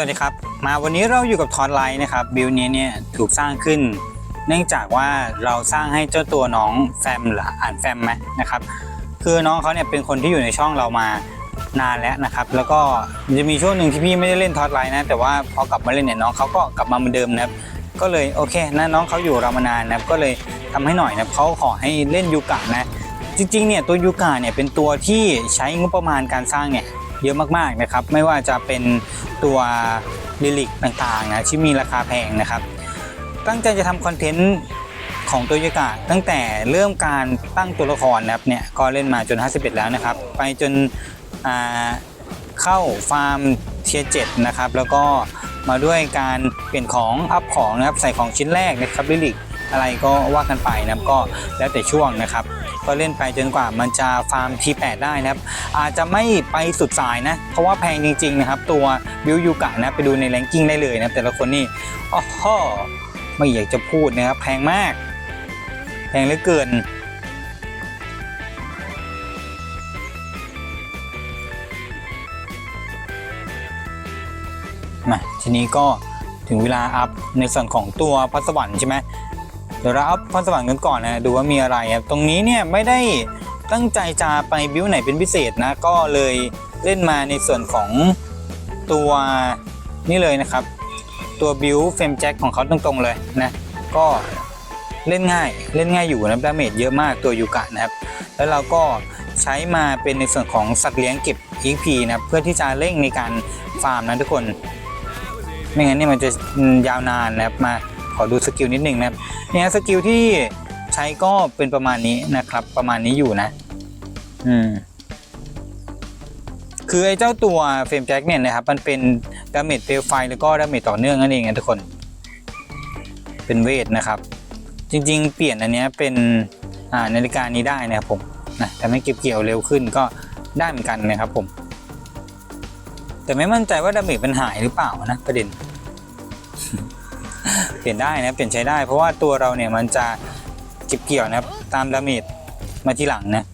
วัสดีครับ มาวันนี้เราอยู่กับทอนไลน์นะครับบิลนี้เนี่ยถูกสร้างขึ้น เนื่องจากว่าเราสร้างให้เจ้าตัวน้องแฟมหรืออ่านแฟมไหมนะครับคือน้องเขาเนี่ยเป็นคนที่อยู่ในช่องเรามานานแล้วนะครับ แล้วก็จะมีช่วงหนึ่งที่พี่ไม่ได้เล่นทอดไลน์นะ แต่ว่าพอกลับมาเล่นเนี่ยน้องเขาก็กลับมาเหมือนเดิมนะครับก็เลยโอเคนะน้องเขาอยู่เรามานานนะครับก็เลยทำให้หน่อยนะครับเขาขอให้เล่นยูกะนะจริงๆเนี่ยตัวยูกาเนี่ยเป็นตัวที่ใช้งบประมาณการสร้างเนี่ย เยอะมากๆนะครับ ไม่ว่าจะเป็นตัวลิลิกต่างๆนะที่มีราคาแพงนะครับ ตั้งใจจะทำคอนเทนต์ของตัวยูกาตั้งแต่เริ่มการตั้งตัวละครนะครับเนี่ยก็เล่นมาจน 51 แล้วนะครับ ไปจนเข้าฟาร์มเทียเจ็ดนะครับ แล้วก็มาด้วยการเปลี่ยนของอัพของนะครับใส่ของชิ้นแรกนะครับลิลิกอะไรก็ว่ากันไปนะครับก็แล้วแต่ช่วงนะครับ ก็เล่นไปจนกว่ามันจะฟาร์มทีแปดได้นะครับ อาจจะไม่ไปสุดสายนะ เพราะว่าแพงจริง ๆ นะครับ ตัวบิวยูกะนะ ไปดูในแรงกิ้งได้เลยนะแต่ละคนนี่อ๋อฮไม่อยากจะพูดนะครับ แพงมาก แพงเหลือเกินมาทีนี้ก็ถึงเวลาอัพในส่วนของตัวพัสวรรค์ใช่ไหม เดี๋ยวเราอัพพรสวรรค์กันก่อนนะดูว่ามีอะไรครับตรงนี้เนี่ยไม่ได้ตั้งใจจะไปบิวไหนเป็นพิเศษนะก็เลยเล่นมาในส่วนของตัวนี่เลยนะครับ ตัวบิวเฟมแจ็คของเขาตรงๆเลยนะก็เล่นง่ายเล่นง่ายอยู่นะดาเมจเยอะมากตัวยูกะนะครับ แล้วเราก็ใช้มาเป็นในส่วนของสัตว์เลี้ยงเก็บ EP นะเพื่อที่จะเร่งในการฟาร์มนะทุกคน ไม่งั้นเนี่ยมันจะยาวนานนะครับมา ขอดูสกิลนิดหนึ่งนะครับเนี่ยสกิลที่ใช้ก็เป็นประมาณนี้นะครับ ประมาณนี้อยู่นะ อืม คือไอ้เจ้าตัวเฟรมแจ็คเนี่ยนะครับ มันเป็นดาเมจเปลวไฟแล้วก็ดาเมจต่อเนื่องนั่นเองนะทุกคน เป็นเวทนะครับ จริงๆ เปลี่ยนอันเนี้ยเป็นอ่านาฬิกานี้ได้นะครับผมนะทำให้เก็บเกี่ยวเร็วขึ้นก็ได้เหมือนกันนะครับผม แต่ไม่มั่นใจว่าดาเมจมันหายหรือเปล่านะประเด็น เปลี่ยนได้นะเปลี่ยนใช้ได้ เพราะว่าตัวเราเนี่ยมันจะเก็บเกี่ยวนะครับตามดาเมจมาทีหลังนะ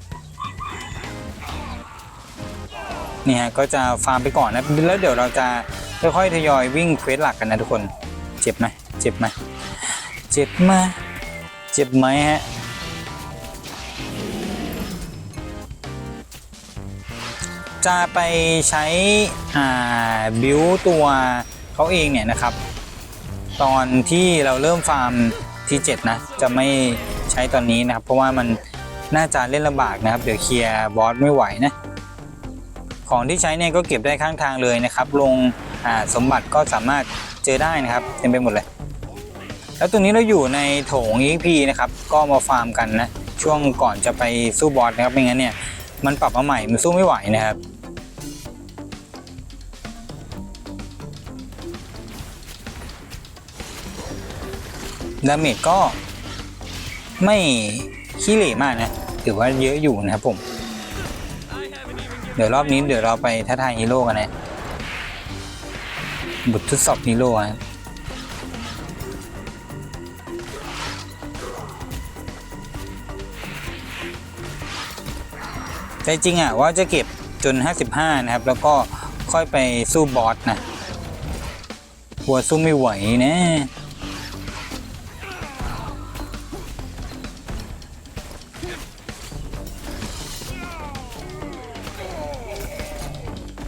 นี่ฮะก็จะฟาร์มไปก่อนนะแล้วเดี๋ยวเราจะค่อยๆทยอยวิ่งเควสหลักกันนะทุกคน เจ็บไหมเจ็บไหมเจ็บไหมเจ็บไหมฮะจะไปใช้บิวตัวเขาเองเนี่ยนะครับ ตอนที่เราเริ่มฟาร์มทีเจ็ดนะจะไม่ใช้ตอนนี้นะครับ เพราะว่ามันน่าจะเล่นลำบากนะครับ เดี๋ยวเคลียร์บอสไม่ไหวนะของที่ใช้เนี่ยก็เก็บได้ข้างทางเลยนะครับ ลงอ่าสมบัติก็สามารถเจอได้นะครับเต็มไปหมดเลย แล้วตรงนี้เราอยู่ในโถง EP นะครับ ก็มาฟาร์มกันนะ ช่วงก่อนจะไปสู้บอสนะครับไม่งั้นเนี่ยมันปรับมาใหม่มันสู้ไม่ไหวนะครับ ดาเมจก็ไม่ขี้เหร่มากนะ ถือว่าเยอะอยู่นะครับผม เดี๋ยวรอบนี้เดี๋ยวเราไปท้าทายฮีโร่กันนะบททดสอบฮีโร่ครับแต่จริงอะว่าจะเก็บจน 55 นะครับ แล้วก็ค่อยไปสู้บอสนะกลัวสู้ไม่ไหวนะ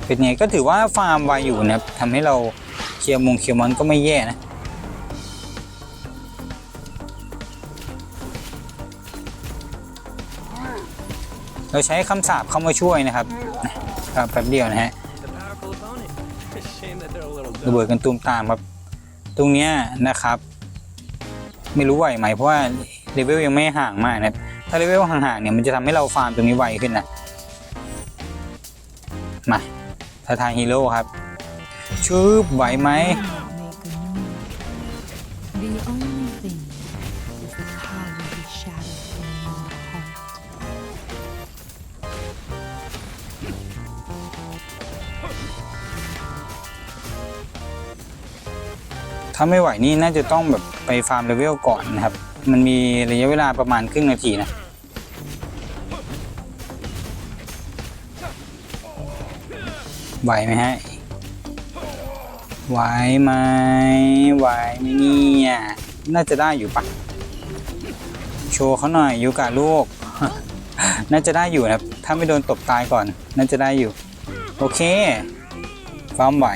เป็นไงก็ถือว่าฟาร์มไวอยู่นะครับทำให้เราเคลียร์มงเคลียร์มอนก็ไม่แย่นะเราใช้คำสาปเข้ามาช่วยนะครับครับแป๊บเดียวนะฮะระเบิดกันตูมตามครับ ตรงเนี้ยนะครับ ไม่รู้ไหวไหมเพราะว่าเลเวลยังไม่ห่างมากนะครับ ถ้าเลเวลห่างๆเนี่ยมันจะทำให้เราฟาร์มตรงนี้ไวขึ้นนะมา ทาทายฮีโร่ครับชืบไหวไหมถ้าไม่ไหวนี่น่าจะต้องแบบไปฟาร์มเลเวลก่อนนะครับ มันมีระยะเวลาประมาณครึ่งนาทีนะ ไหวไหมฮะ ไหวไหมไหวไหมเนี่ยน่าจะได้อยู่ปะโชว์เขาหน่อยยูกะลูก น่าจะได้อยู่นะครับ ถ้าไม่โดนตบตายก่อน น่าจะได้อยู่ โอเคความไหว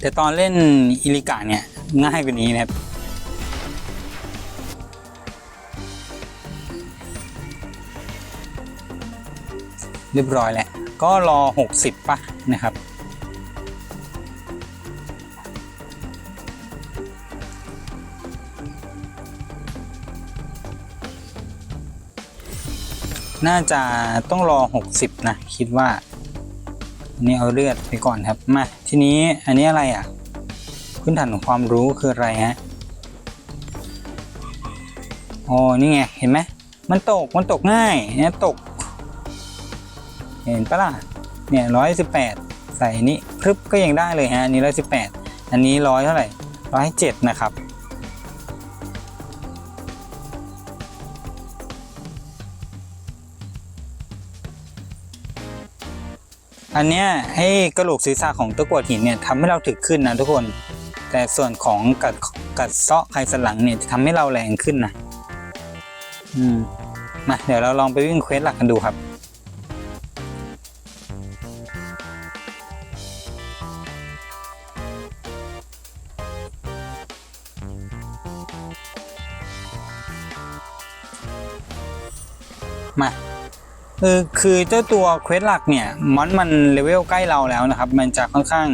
แต่ตอนเล่นอิลิกะเนี่ย ง่ายกว่านี้นะครับ รียบร้อยแหละก็รอ 60ป่ะนะครับ น่าจะต้องรอ 60 นะ คิดว่าอันนี้เอาเลือดไปก่อนครับ มา ทีนี้อันนี้อะไรอะ พื้นฐานของความรู้คืออะไรฮะอ๋อนี่ไง เห็นไหมมันตก มันตกง่ายเนี่ยตก เห็นปะล่ะเนี่ยร้อยสิบแปดใส่นี้พึบก็ยังได้เลยฮะอันนี้ร้อยสิบแปดอันนี้ร้อยเท่าไหร่ร้อยเจ็ดนะครับอันเนี้ยให้กระโหลกศีรษะของตะกรวดหินเนี่ยทำให้เราถึกขึ้นนะทุกคน แต่ส่วนของกัดกัดเซาะไขสันหลังเนี่ยจะทำให้เราแรงขึ้นนะอืมมาเดี๋ยวเราลองไปวิ่งเควสหลักกันดูครับ มาเออคือเจ้าตัวเควสหลักเนี่ยมอนมันเลเวลใกล้เราแล้วนะครับ มันจะค่อนข้าง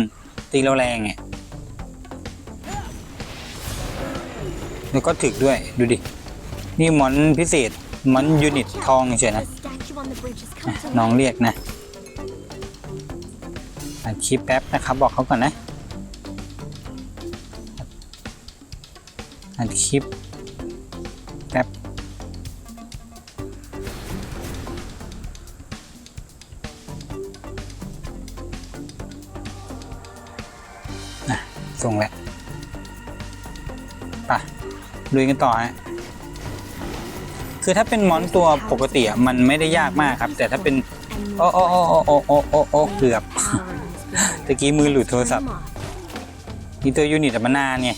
ตีเราแรงเนี่ยแล้วก็ถึกด้วยดูดิ นี่มอนพิเศษมอนยูนิตทองเฉยนะน้องเรียกนะอัดคลิปแป๊บนะครับบอกเขาก่อนนะอัดคลิป ทรงแหละปลุยกันต่อฮะคือถ้าเป็นมอนตัวปกติมันไม่ได้ยากมากครับ แต่ถ้าเป็น โอ้โอ้โอ้โอ้โอ้โอ้โอเกือบตะกี้มือหลุดโทรศัพท์มีตัวยูนิตแต่มันนานไง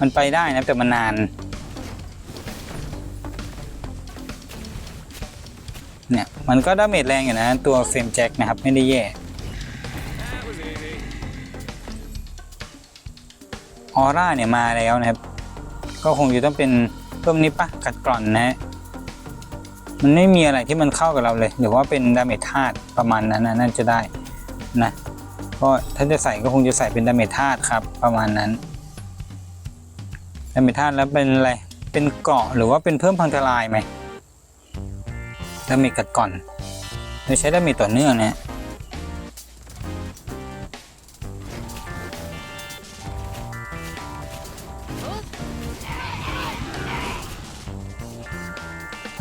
มันไปได้นะแต่มันนานเนี่ยมันก็ดาเมจแรงอยู่นะ ตัวเฟรมแจ็คนะครับ ไม่ได้แย่ ออร่าเนี่ยมาแล้วนะครับ ก็คงจะต้องเป็นเพิ่มนี้ปะกัดกร่อนนะฮะมันไม่มีอะไรที่มันเข้ากับเราเลยหรือว่าเป็นดาเมจธาตุประมาณนั้นนะน่าจะได้นะก็ถ้าจะใส่ก็คงจะใส่เป็นดาเมจธาตุครับ ประมาณนั้นดาเมจธาตุแล้วเป็นอะไรเป็นเกาะหรือว่าเป็นเพิ่มพังทลายไหมดาเมจกัดก่อนโดยใช้ดาเมจต่อเนื่องนะ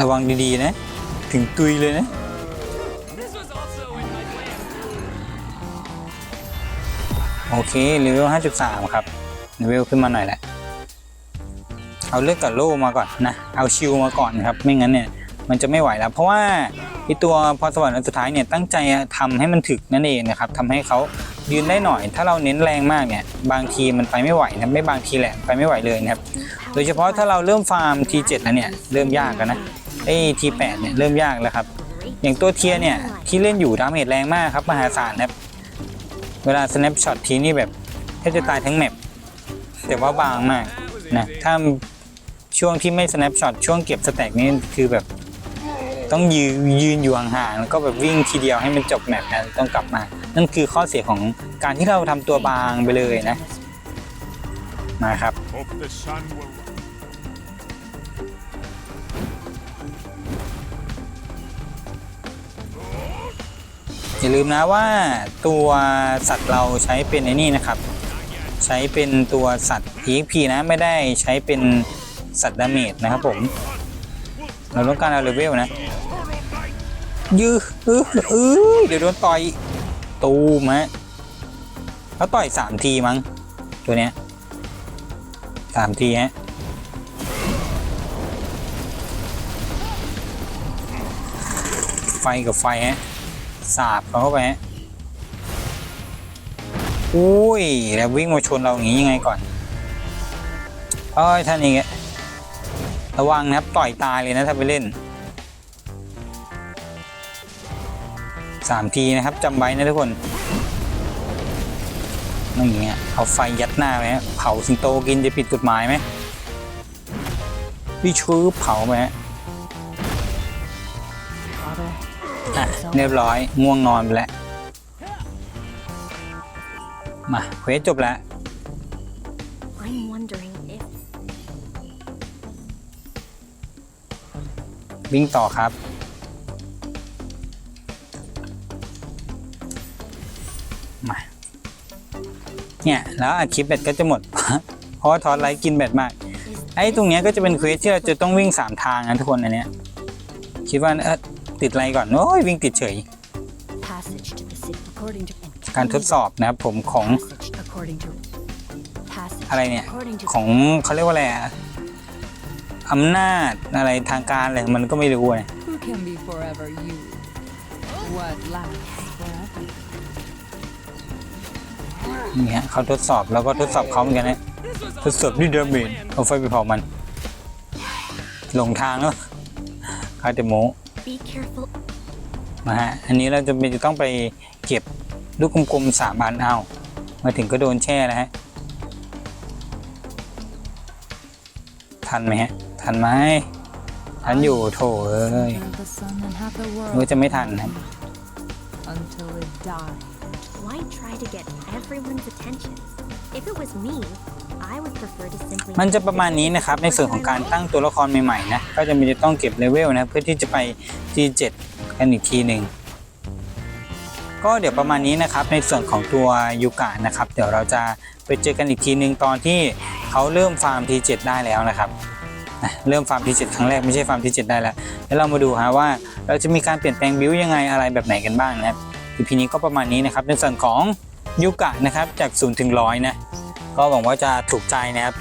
ระวังดีๆนะ ถึงตุยเลยนะ โอเคเลเวล 5.3 ครับเลเวลขึ้นมาหน่อยแหละ เอาเลือกกับโล่มาก่อนนะ เอาชิลมาก่อนครับ ไม่งั้นเนี่ย มันจะไม่ไหวแล้ว เพราะว่าไอตัวพรสวรรค์อันสุดท้ายเนี่ยตั้งใจทำให้มันถึกนั่นเองนะครับทำให้เขายืนได้หน่อย ถ้าเราเน้นแรงมากเนี่ย บางทีมันไปไม่ไหวนะไม่บางทีแหละไปไม่ไหวเลยนะครับ โดยเฉพาะถ้าเราเริ่มฟาร์ม T7 แล้วเนี่ย เริ่มยากแล้วนะ ไอ้ T8 เนี่ยเริ่มยากแล้วครับ อย่างตัวเทียเนี่ยที่เล่นอยู่ดาเมจแรงมากครับมหาศาลนะครับเวลา snap shot ทีนี่แบบแทบจะตายทั้งแมปแต่ว่าบางมากนะถ้าช่วงที่ไม่ snap shot ช่วงเก็บสแต็กนี่คือแบบต้องยืนยืนอยู่ห่างๆแล้วก็แบบวิ่งทีเดียวให้มันจบแมปนะต้องกลับมา นั่นคือข้อเสียของการที่เราทำตัวบางไปเลยนะ มาครับ อย่าลืมนะว่าตัวสัตว์เราใช้เป็นไอ้นี่นะครับ ใช้เป็นตัวสัตว์ EXP นะไม่ได้ใช้เป็นสัตว์ดาเมจนะครับผม เราต้องการเอาเลเวลนะยื้อเออเออเดี๋ยวโดนต่อยตูมฮะแล้วต่อยสามทีมั้งตัวเนี้ยสามทีฮะไฟกับไฟฮะ สาบเขาเข้าไปฮะอุ้ยแล้ววิ่งมาชนเราอย่างนี้ยังไงก่อนเอ้ยท่านี่เงี้ยระวังนะครับต่อยตายเลยนะถ้าไปเล่นสามทีนะครับจำไว้นะทุกคนไม่อย่างเงี้ยเอาไฟยัดหน้าไหมฮะเผาสิงโตกินจะผิดกฎหมายไหมวิชื้อเผาไหมฮะ อะเรียบร้อยง่วงนอนไปแล้ว มาเควสจบแล้ว I'm wondering if วิ่งต่อครับ มา เนี่ยแล้วอัดคลิปแบตก็จะหมด เพราะว่าทอสไลท์กินแบตมาก is ไอ้ตรงเนี้ยก็จะเป็นเควสที่เราจะต้องวิ่ง3ทางนะทุกคนอันเนี้ยคิดว่าเออ ติดอะไรก่อน โอ้ยวิ่งติดเฉย passage to the city according to การทดสอบนะครับผมของ passage according to passage อะไรเนี่ย according to ของเขาเรียกว่าอะไรอะอำนาจอะไรทางการอะไรมันก็ไม่รู้ไง Who can be forever you? What lasts forever? นี่ฮะเขาทดสอบแล้วก็ทดสอบเขาเหมือนกันนะ This was ทดสอบด้วยเดอร์เมนเอาไฟไปเผามัน หลงทางเนาะคาเดโม be careful นะฮะ อันนี้เราจะเป็นจะต้องไปเก็บลูกกลมๆสามอันเอา มาถึงก็โดนแช่แล้วฮะ ทันไหมฮะ ทันไหมทันอยู่โถเอ้ย Under the sun and have the world รู้จะไม่ทันครับ until it died. why try to get everyone's attention if it was me มันจะประมาณนี้นะครับ ในส่วนของการตั้งตัวละครใหม่ๆนะก็จะมีจะต้องเก็บเลเวลนะเพื่อที่จะไป G7 กันอีกทีหนึ่งก็เดี๋ยวประมาณนี้นะครับในส่วนของตัวยูกะนะครับ เดี๋ยวเราจะไปเจอกันอีกทีหนึ่งตอนที่เขาเริ่มฟาร์ม T7 ได้แล้วนะครับเริ่มฟาร์ม T7 ครั้งแรกไม่ใช่ฟาร์ม T7 ได้แล้วแล้วเรามาดูฮะว่าเราจะมีการเปลี่ยนแปลงบิวยังไงอะไรแบบไหนกันบ้างนะครับ EP นี้ก็ประมาณนี้นะครับในส่วนของยูกะนะครับจาก0ถึง100นะ ก็หวังว่าจะถูกใจนะครับ